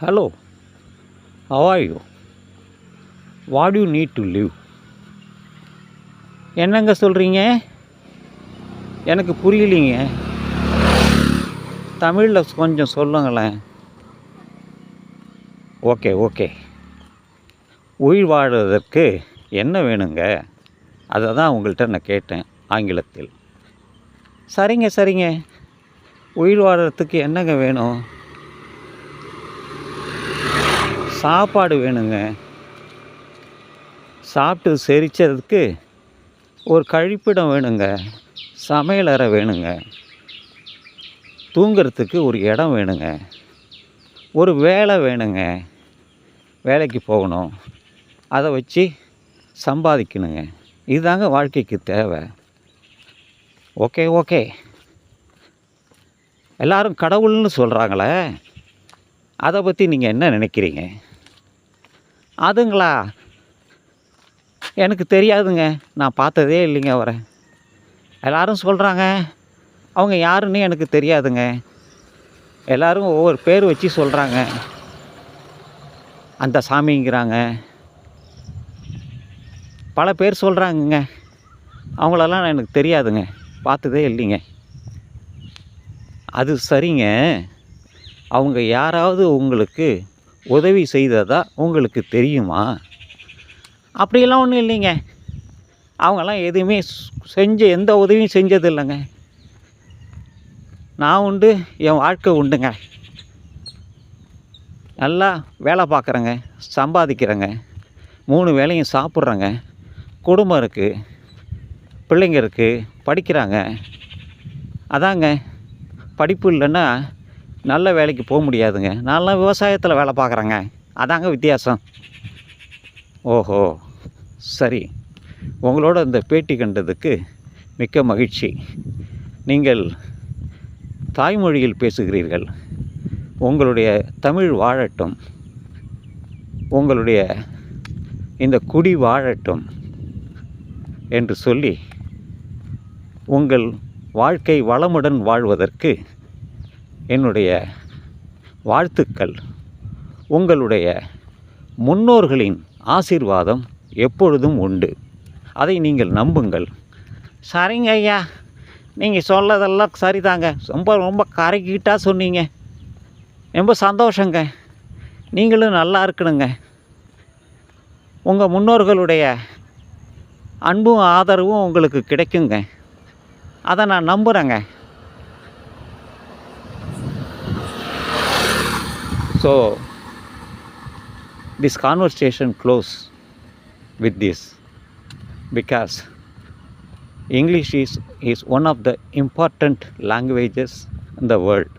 Hello, how are you? What do you need to live? என்னங்க சொல்கிறீங்க எனக்கு புரியலைங்க. தமிழில் கொஞ்சம் சொல்லுங்களேன். ஓகே ஓகே உயிர் வாழ்வதற்கு என்ன வேணுங்க? அதை தான் உங்கள்கிட்ட நான் கேட்டேன் ஆங்கிலத்தில். சரிங்க சரிங்க. உயிர் வாழறதுக்கு என்னங்க வேணும்? சாப்பாடு வேணுங்க. சாப்பிட்டு செரிச்சதுக்கு ஒரு கழிப்பிடம் வேணுங்க. சமையலறை வேணுங்க. தூங்கிறதுக்கு ஒரு இடம் வேணுங்க. ஒரு வேலை வேணுங்க. வேலைக்கு போகணும். அதை வச்சு சம்பாதிக்கணுங்க. இதுதாங்க வாழ்க்கைக்கு தேவை. Okay okay. எல்லாரும் கடவுள்னு சொல்கிறாங்களே அதை பற்றி நீங்கள் என்ன நினைக்கிறீங்க? அதுங்களா? எனக்கு தெரியாதுங்க. நான் பார்த்ததே இல்லைங்க அவரை. எல்லோரும் சொல்கிறாங்க அவங்க யாருன்னு எனக்கு தெரியாதுங்க. எல்லாரும் ஒவ்வொரு பேர் வச்சு சொல்கிறாங்க அந்த சாமிங்கிறாங்க. பல பேர் சொல்கிறாங்கங்க அவங்களெல்லாம் எனக்கு தெரியாதுங்க. பார்த்ததே இல்லைங்க. அது சரிங்க. அவங்க யாராவது உங்களுக்கு உதவி செய்ததா உங்களுக்கு தெரியுமா? அப்படியெல்லாம் ஒன்றும் இல்லைங்க. அவங்கெல்லாம் எதுவுமே செஞ்ச எந்த உதவியும் செஞ்சது இல்லைங்க நான் உண்டு என் வாழ்க்கை உண்டுங்க. நல்லா வேலை பார்க்குறேங்க சம்பாதிக்கிறேங்க. மூணு வேலையும் சாப்பிட்றேங்க. குடும்பம் இருக்குது பிள்ளைங்க இருக்குது படிக்கிறாங்க. அதாங்க படிப்பு இல்லைன்னா நல்ல வேலைக்கு போக முடியாதுங்க. நான்லாம் விவசாயத்தில் வேலை பார்க்குறேங்க. அதாங்க வித்தியாசம். ஓஹோ. சரி. உங்களோட இந்த பேட்டி கண்டதுக்கு மிக்க மகிழ்ச்சி. நீங்கள் தாய்மொழியில் பேசுகிறீர்கள். உங்களுடைய தமிழ் வாழட்டும். உங்களுடைய இந்த குடி வாழட்டும் என்று சொல்லி உங்கள் வாழ்க்கை வளமுடன் வாழ்வதற்கு என்னுடைய வாழ்த்துக்கள். உங்களுடைய முன்னோர்களின் ஆசீர்வாதம் எப்பொழுதும் உண்டு. அதை நீங்கள் நம்புங்கள். சரிங்க ஐயா. நீங்கள் சொல்லதெல்லாம் சரிதாங்க. ரொம்ப ரொம்ப கரைக்கிட்டாக சொன்னீங்க. ரொம்ப சந்தோஷங்க. நீங்களும் நல்லா இருக்கணுங்க. உங்கள் முன்னோர்களுடைய அன்பும் ஆதரவும் உங்களுக்கு கிடைக்குங்க. அதை நான் நம்புகிறேங்க so this conversation close with this because english is, is one of the important languages in the world.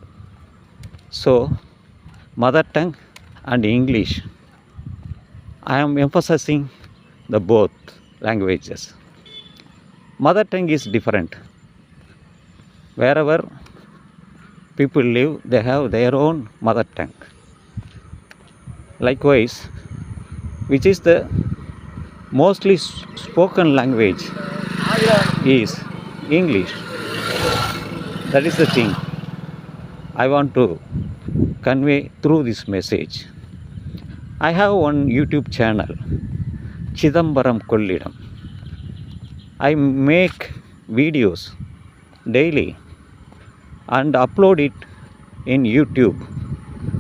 So mother tongue and english i am emphasizing the both languages. Mother tongue is different. Wherever people live they have their own mother tongue likewise which is the mostly spoken language is english. That is the thing i want to convey through this message. I have one youtube channel chidambaram kollidam i make videos daily and upload it in youtube.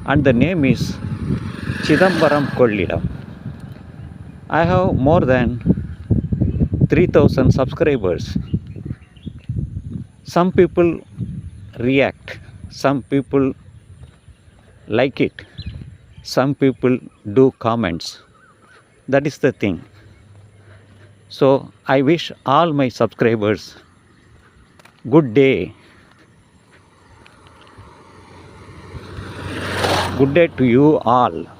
And the name is Chidambaram Kollidam. I have more than 3000 subscribers. Some people react, some people like it, some people do comments. That is the thing. So I wish all my subscribers good day. Good day to you all.